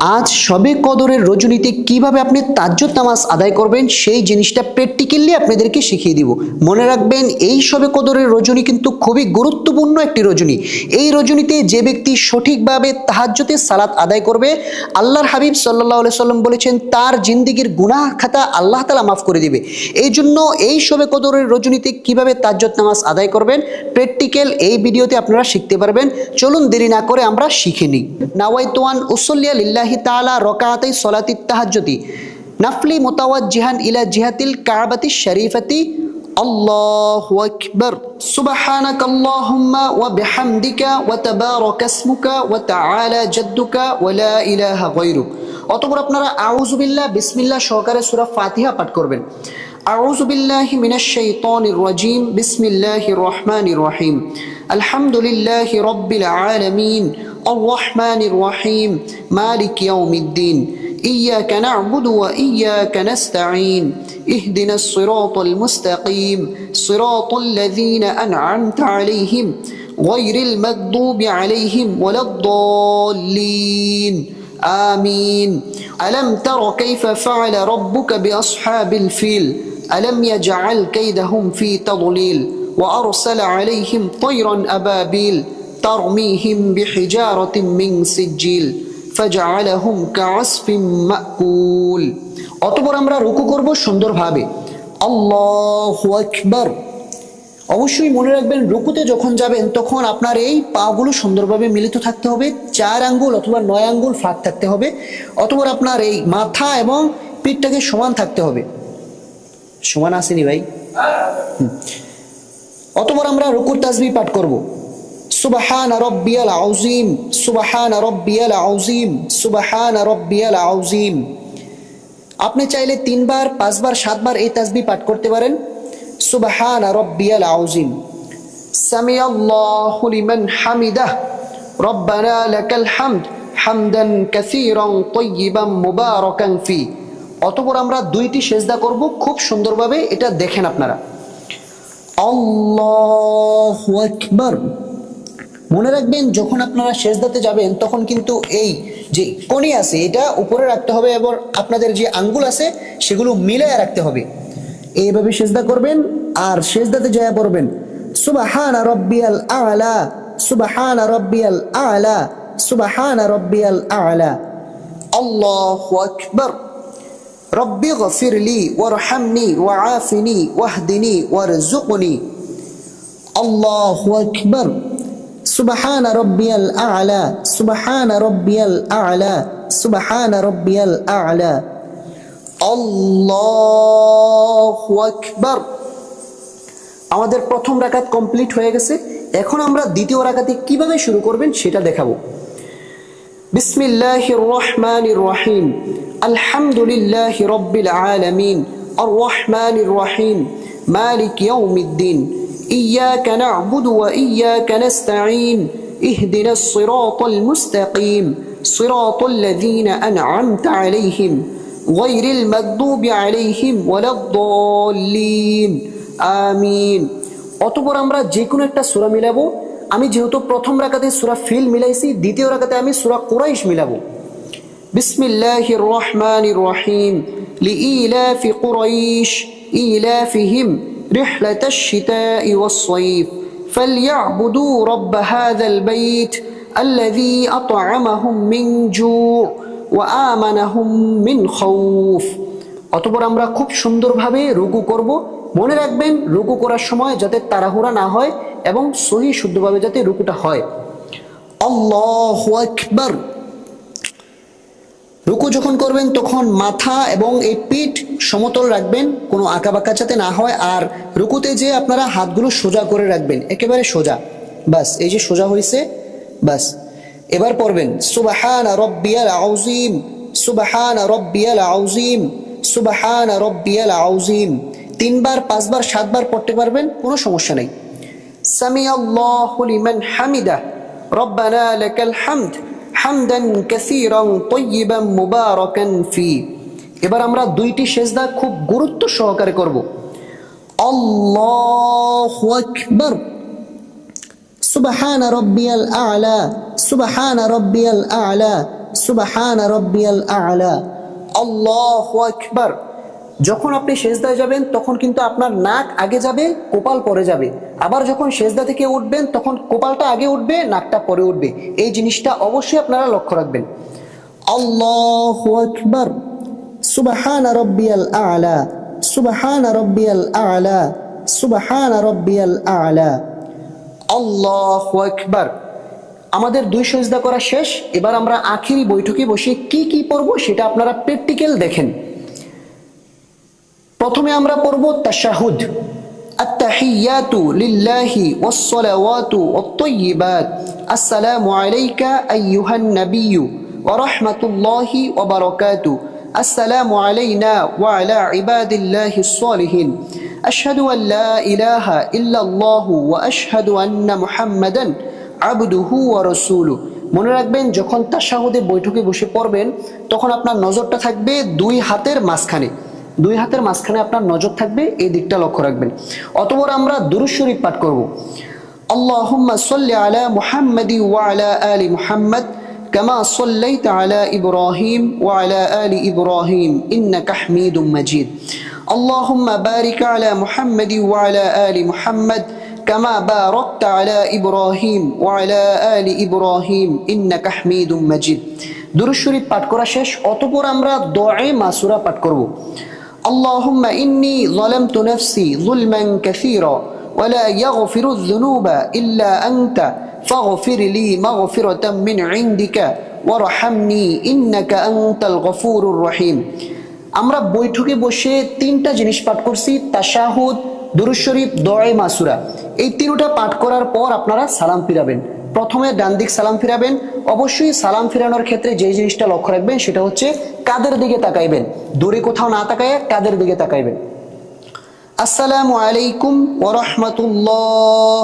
আজ সবে কদরের রজনীতে কীভাবে আপনি তাজ্জুদ নামাজ আদায় করবেন, সেই জিনিসটা প্র্যাকটিক্যালি আপনাদেরকে শিখিয়ে দিব। মনে রাখবেন, এই সবে কদরের রজনী কিন্তু খুবই গুরুত্বপূর্ণ একটি রজনী। এই রজনীতে যে ব্যক্তি সঠিকভাবে তাহাজ্জুদের সালাত আদায় করবে, আল্লাহর হাবিব সাল্লাহ সাল্লাম বলেছেন, তার জিন্দিগির গুনাহ খাতা আল্লাহ তালা মাফ করে দিবে। এই জন্য এই সবে কদরের রজনীতে কীভাবে তাজ্জুদ নামাজ আদায় করবেন প্র্যাকটিক্যাল এই ভিডিওতে আপনারা শিখতে পারবেন। চলুন দেরি না করে আমরা শিখে নিই। নাওয়াইতোয়ান উসল্লিয়া লিল্লাহি তাআলা রকাআতাই সলাতিত তাহাজ্জুদি নাফলি মুতাওয়াজ্জিহান ইলা জিহাতিল কাবাতি শরীফাতি الله أكبر سبحانك اللهم وبحمدك وتبارك اسمك وتعالى جدك ولا إله غيرك অতপর আপনারা আউজুবিল্লাহ বিসমিল্লাহ সহকারে সূরা ফাতিহা পাঠ করবেন أعوذ بالله من الشيطان الرجيم بسم الله الرحمن الرحيم الحمد لله رب العالمين الرحمن الرحيم. مالك يوم الدين. إياك نعبد وإياك نستعين. اهدنا الصراط المستقيم. صراط الذين أنعمت عليهم. غير المغضوب عليهم ولا الضالين. آمين. ألم تر كيف فعل ربك بأصحاب الفيل؟ ألم يجعل كيدهم في تضليل؟ وأرسل عليهم طيرا أبابيل. তারমিহিম বিহিজারাতিম মিং সিজিল ফাজআলাহুম কাআসফিম মাকুল অতঃপর আমরা রুকু করব সুন্দরভাবে। আল্লাহু আকবার। অবশ্যই মনে রাখবেন, রুকুতে যখন যাবেন, তখন আপনার এই পাগুলো সুন্দরভাবে মিলিত থাকতে হবে। চার আঙ্গুল অথবা নয় আঙ্গুল ফাঁক থাকতে হবে। অথবা আপনার এই মাথা এবং পিঠটাকে সমান থাকতে হবে। সমান আসেনি ভাই? অতবার আমরা রুকুর তাজবি পাঠ করব। সুবাহান রব্বিয়াল আউজিম সুবাহান রব্বিয়াল আউজিম সুবাহান রব্বিয়াল আউজিম আপনি চাইলে তিনবার, পাঁচবার, সাতবার এই তাসবি পাঠ করতে পারেন। সুবাহান রব্বিয়াল আউজিম সামি আল্লাহু লিমান হামিদাহ। রব্বানা লাকাল হামদ হামদান কাসীরান তাইয়িবান মুবারাকান ফি। অতঃপর আমরা দুইটি সেজদা করব, খুব সুন্দরভাবে এটা দেখেন আপনারা। আল্লাহু আকবার। মনে রাখবেন, যখন আপনারা সেজদাতে যাবেন, তখন কিন্তু এই যে কনি আছে, এটা উপরে রাখতে হবে এবং আপনাদের যে আঙ্গুল আছে, সেগুলো মিলাইয়া রাখতে হবে। এইভাবে সেজদা করবেন আর সেজদাতে যায় পড়বেন। সুবাহানা রব্বিয়াল আলা, সুবাহানা রব্বিয়াল আলা, সুবাহানা রব্বিয়াল আলা। আল্লাহু আকবার। রব্বি গফিরলি, ওয়ারহামনি, ওয়াআফিনি, ওয়াহদিনি ওয়ারজুকনি আল্লাহু আকবার। সুবাহান রব্বিয়াল আলা, সুবাহান রব্বিয়াল আলা, সুবাহান রব্বিয়াল আলা। আল্লাহু আকবার। আমাদের প্রথম রাকাত কমপ্লিট হয়ে গেছে। এখন আমরা দ্বিতীয় রাকাতে কীভাবে শুরু করবেন সেটা দেখাবো। বিসমিল্লাহির রহমানির রহিম। আলহামদুলিল্লাহি রব্বিল আলামিন। আর রহমানির রহিম। মালিক ইয়াউমিদ্দিন। إياك نعبد وإياك نستعين اهدنا الصراط المستقيم صراط الذين أنعمت عليهم غير المغضوب عليهم ولا الضالين آمين অতপর আমরা যে কোনো একটা সূরা মিলাবো আমি যেহেতু প্রথম রাকাতে সূরা ফিল মিলাইছি দ্বিতীয় রাকাতে আমি সূরা কুরাইশ মিলাবো বিসমিল্লাহির রহমানির রহিম লিইলাফ কুরাইশ ইলাফিহিম رحلة الشتاء والصيف فليعبدوا رب هذا البيت الذي أطعمهم من جوع وآمنهم من خوف অতপর আমরা খুব সুন্দরভাবে রুকু করব মনে রাখবেন রুকু করার সময় যাতে তাড়াহুড়া না হয় এবং সহি শুদ্ধভাবে যাতে রুকুটা হয় আল্লাহ আকবার রুকু যখন করবেন তখন মাথা এবং এই পিঠ সমতল রাখবেন, কোনো আঁকা বাঁকা যাতে না হয়, আর রুকুতে যে আপনারা হাতগুলো সোজা করে রাখবেন, একেবারে সোজা। বাস, এই যে সোজা হয়েছে বাস। এবার পড়বেন, সুবাহান রব্বিয়াল আউজিম সুবাহান রব্বিয়াল আউজিম সুবাহান রব্বিয়াল আউজিম তিনবার, পাঁচবার, সাতবার পড়তে পারবেন, কোনো সমস্যা নেই। সামি আল্লাহ লিমান হামিদা, রব্বানা লাকাল হামদ, হামদান কাসীরান তাইয়িবান মুবারাকান ফি। এবার আমরা দুইটি সেজদা খুব গুরুত্ব সহকারে করব। আল্লাহু আকবার। সুবহান রাব্বিয়াল আ'লা, সুবহান রাব্বিয়াল আ'লা, সুবহান রব্বিয়াল আলা। আল্লাহু আকবার। যখন আপনি সেজদায় যাবেন, তখন কিন্তু আপনার নাক আগে যাবে, কোপাল পরে যাবে। আবার যখন সেজদা থেকে উঠবেন, তখন কোপালটা আগে উঠবে, নাকটা পরে উঠবে। এই জিনিসটা অবশ্যই আপনারা লক্ষ্য রাখবেন। আল্লাহু আকবার। সুবহান রব্বিয়াল আলা সুবহান রব্বিয়াল আলা সুবহান রব্বিয়াল আলা আল্লাহু আকবার আমাদের দুই সজদা করা শেষ এবার আমরা আখিরি বৈঠকে বসে কি কি পড়ব সেটা আপনারা প্র্যাকটিক্যাল দেখেন প্রথমে আমরা পড়ব তাশাহুদ التحيات لله والصلوات والطيبات السلام عليك أيها النبي ورحمة الله وبركاته السلام علينا وعلى عباد الله الصالحين أشهد أن لا إله إلا الله وأشهد أن محمدا عبده ورسوله মনে রাখবেন যখন তাশাহুদে বৈঠকে বসে পড়বেন তখন আপনার নজরটা থাকবে দুই হাতের মাঝখানে দুই হাতের মাঝখানে আপনার নজর থাকবে এই দিকটা লক্ষ্য রাখবেন অতপর আমরা দুরুদ শরীফ পাঠ করব আল্লাহুম্মা সাল্লি আলা মুহাম্মাদি ওয়া আলা আলি মুহাম্মাদ كما صليت على إبراهيم وعلى آل إبراهيم إنك حميد مجيد اللهم بارك على محمد وعلى آل محمد كما باركت على إبراهيم وعلى آل إبراهيم إنك حميد مجيد দুরুদ শরীফ পাঠ করা শেষ অতপর আমরা দোয়ে মাসুরা পাঠ করব اللهم إني ظلمت نفسي ظلما كثيرا ولا يغفر الذنوب إلا أنت فاغفر لي مغفرة من عندك وارحمني إنك أنت الغفور الرحيم আমরা বৈঠকে বসে তিনটা জিনিস পাঠ করছি তাশাহুদ দুরুদ শরীফ দোয়ে মাসুরা এই তিনটা পাঠ করার পর আপনারা সালাম ফিরাবেন প্রথমে ডান দিক সালাম ফিরাবেন অবশ্যই সালাম ফিরানোর ক্ষেত্রে যে জিনিসটা লক্ষ্য রাখবেন সেটা হচ্ছে কাদের দিকে তাকাইবেন দূরে কোথাও না তাকায় কাদের দিকে তাকাইবেন আসসালামু আলাইকুম ওরহমতুল্লাহ